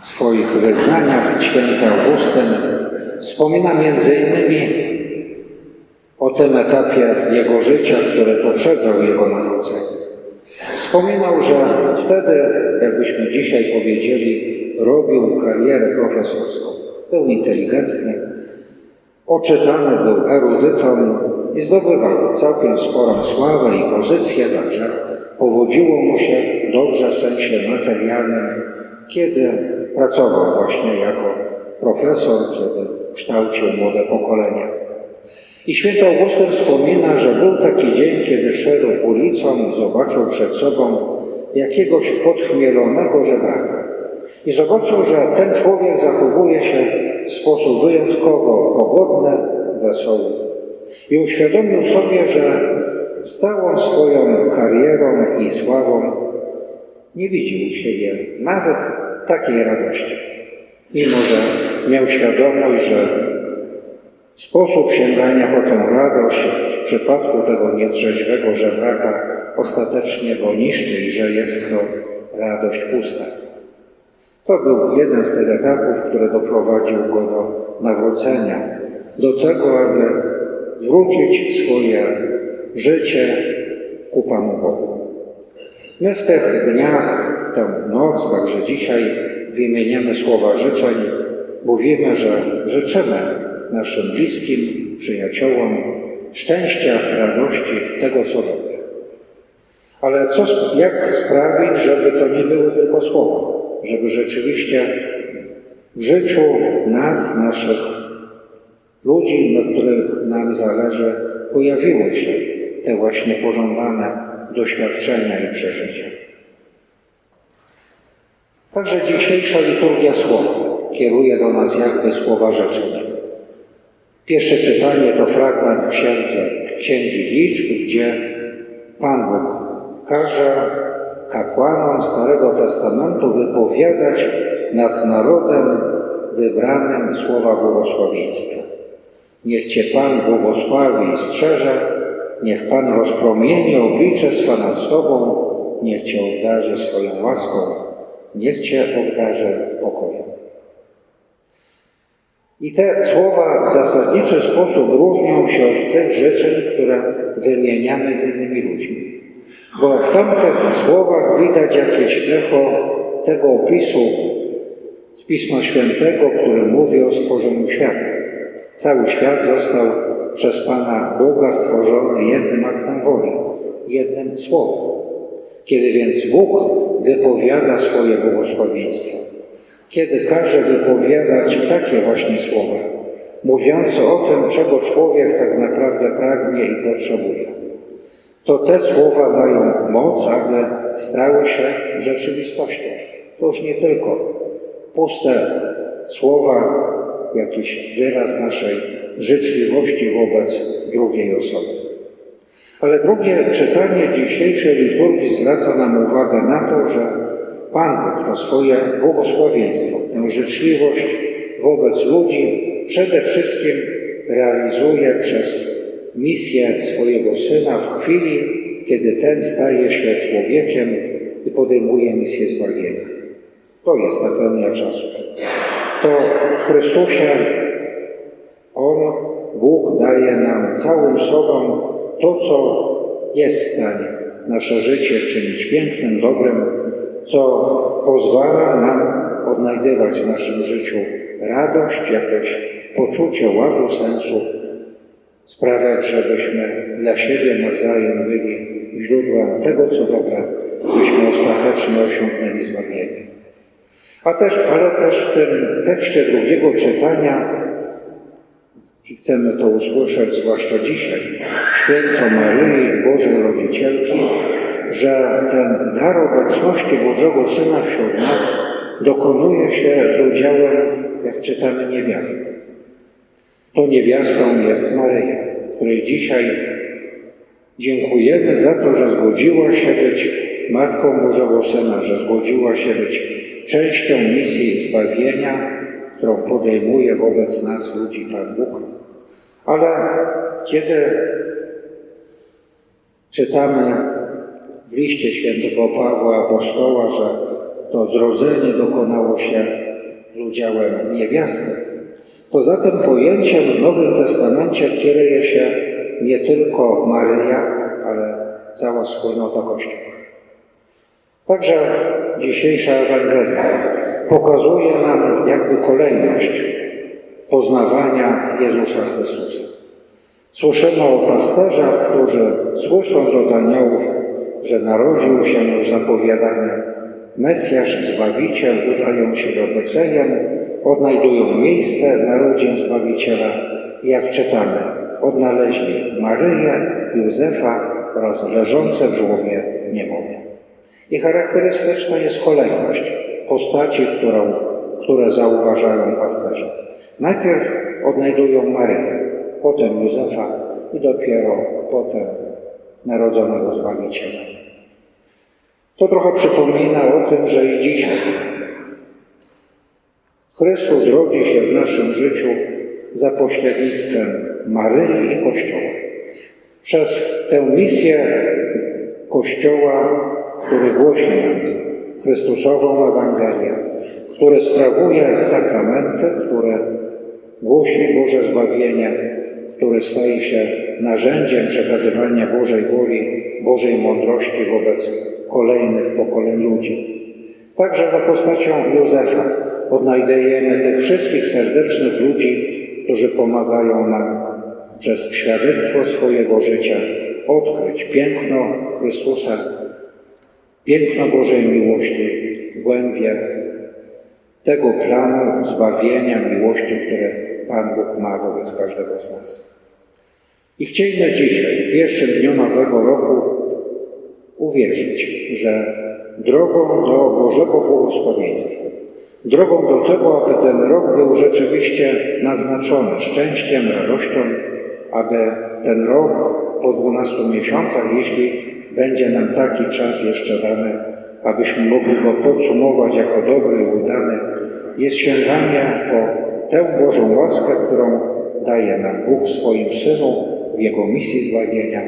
W swoich wyznaniach święty Augustyn wspomina między innymi o tym etapie jego życia, który poprzedzał jego narodzenie. Wspominał, że wtedy, jakbyśmy dzisiaj powiedzieli, robił karierę profesorską. Był inteligentny, oczytany był erudytą i zdobywał całkiem sporą sławę i pozycję, także powodziło mu się dobrze w sensie materialnym, kiedy pracował właśnie jako profesor, kiedy kształcił młode pokolenia. I święty Augustyn wspomina, że był taki dzień, kiedy szedł ulicą i zobaczył przed sobą jakiegoś podchmielonego żebraka. I zobaczył, że ten człowiek zachowuje się w sposób wyjątkowo pogodny, wesoły. I uświadomił sobie, że z całą swoją karierą i sławą nie widzi u siebie nawet takiej radości. Mimo, że miał świadomość, że Sposób sięgania po tę radość w przypadku tego nietrzeźwego żebraka ostatecznie go niszczy i że jest to radość pusta. To był jeden z tych etapów, który doprowadził go do nawrócenia, do tego, aby zwrócić swoje życie ku Panu Bogu. My w tych dniach, w tę noc, także dzisiaj wymieniamy słowa życzeń, mówimy, że życzymy naszym bliskim, przyjaciołom szczęścia, radości, tego co dobre. Ale co, jak sprawić, żeby to nie były tylko słowa, żeby rzeczywiście w życiu nas, naszych ludzi, na których nam zależy, pojawiły się te właśnie pożądane doświadczenia i przeżycia. Także dzisiejsza liturgia słowa kieruje do nas jakby słowa życzenia. Pierwsze czytanie to fragment księdze, Księgi Liczb, gdzie Pan Bóg każe kapłanom Starego Testamentu wypowiadać nad narodem wybranym słowa błogosławieństwa. Niech Cię Pan błogosławi i strzeże, niech Pan rozpromieni oblicze swe nad Tobą, niech Cię obdarzy swoją łaską, niech Cię obdarzy pokojem. I te słowa w zasadniczy sposób różnią się od tych życzeń, które wymieniamy z innymi ludźmi. Bo w tamtych słowach widać jakieś echo tego opisu z Pisma Świętego, który mówi o stworzeniu świata. Cały świat został przez Pana Boga stworzony jednym aktem woli, jednym słowem. Kiedy więc Bóg wypowiada swoje błogosławieństwo, kiedy każe wypowiadać takie właśnie słowa, mówiące o tym, czego człowiek tak naprawdę pragnie i potrzebuje, to te słowa mają moc, aby stały się rzeczywistością. To już nie tylko puste słowa, jakiś wyraz naszej życzliwości wobec drugiej osoby. Ale drugie czytanie dzisiejszej liturgii zwraca nam uwagę na to, że Pan Bóg to swoje błogosławieństwo, tę życzliwość wobec ludzi przede wszystkim realizuje przez misję swojego Syna w chwili, kiedy ten staje się człowiekiem i podejmuje misję zbawienia. To jest ta pełnia czasów. To w Chrystusie On, Bóg, daje nam całym sobą to, co jest w stanie nasze życie czynić pięknym, dobrym, co pozwala nam odnajdywać w naszym życiu radość, jakieś poczucie ładu, sensu, sprawiać, żebyśmy dla siebie nawzajem byli źródłem tego, co dobre, byśmy ostatecznie osiągnęli zbawienie. A też, ale też w tym tekście drugiego czytania i chcemy to usłyszeć zwłaszcza dzisiaj, święto Maryi, Bożej Rodzicielki, że ten dar obecności Bożego Syna wśród nas dokonuje się z udziałem, jak czytamy, niewiasty. To niewiastą jest Maryja, której dzisiaj dziękujemy za to, że zgodziła się być Matką Bożego Syna, że zgodziła się być częścią misji zbawienia, którą podejmuje wobec nas ludzi Pan Bóg. Ale kiedy czytamy w liście świętego Pawła Apostoła, że to zrodzenie dokonało się z udziałem niewiasty. Poza tym pojęciem w Nowym Testamencie kieruje się nie tylko Maryja, ale cała wspólnota Kościoła. Także dzisiejsza Ewangelia pokazuje nam jakby kolejność poznawania Jezusa Chrystusa. Słyszymy o pasterzach, którzy słysząc od aniołów, że narodził się już zapowiadany Mesjasz, Zbawiciel, udają się do Betlejem, odnajdują miejsce narodzin Zbawiciela i jak czytamy, odnaleźli Maryję, Józefa oraz leżące w żłobie niemowlę. I charakterystyczna jest kolejność postaci, którą, które zauważają pasterze. Najpierw odnajdują Maryję, potem Józefa i dopiero potem narodzonego Zbawiciela. To trochę przypomina o tym, że i dzisiaj Chrystus rodzi się w naszym życiu za pośrednictwem Maryi i Kościoła. Przez tę misję Kościoła, który głosi Chrystusową Ewangelię, który sprawuje sakramenty, które głosi Boże zbawienie, który staje się narzędziem przekazywania Bożej woli, Bożej mądrości wobec kolejnych pokoleń ludzi. Także za postacią Józefa odnajdujemy tych wszystkich serdecznych ludzi, którzy pomagają nam przez świadectwo swojego życia odkryć piękno Chrystusa, piękno Bożej miłości, głębie tego planu zbawienia, miłości, które Pan Bóg ma wobec każdego z nas. I chciejmy dzisiaj, w pierwszym dniu nowego roku, uwierzyć, że drogą do Bożego błogosławieństwa, drogą do tego, aby ten rok był rzeczywiście naznaczony szczęściem, radością, aby ten rok po 12 miesiącach, jeśli będzie nam taki czas jeszcze dany, abyśmy mogli go podsumować jako dobry i udany, jest sięganie po tę Bożą łaskę, którą daje nam Bóg swoim Synu w Jego misji zbawienia,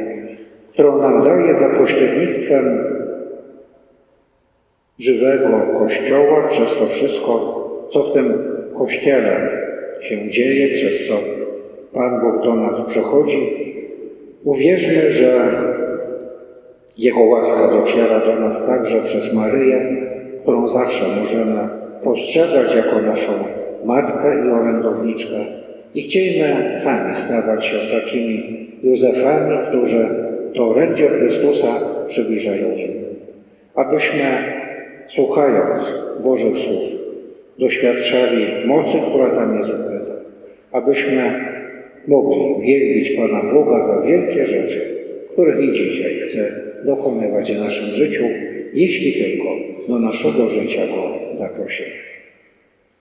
którą nam daje za pośrednictwem żywego Kościoła, przez to wszystko, co w tym Kościele się dzieje, przez co Pan Bóg do nas przychodzi. Uwierzmy, że Jego łaska dociera do nas także przez Maryję, którą zawsze możemy postrzegać jako naszą matkę i orędowniczkę. I chciejmy sami stawać się takimi Józefami, którzy to orędzie Chrystusa przybliżają innym. Abyśmy słuchając Bożych słów, doświadczali mocy, która tam jest ukryta, abyśmy mogli wielbić Pana Boga za wielkie rzeczy, których i dzisiaj chce dokonywać w naszym życiu, jeśli tylko do naszego życia Go zaprosimy.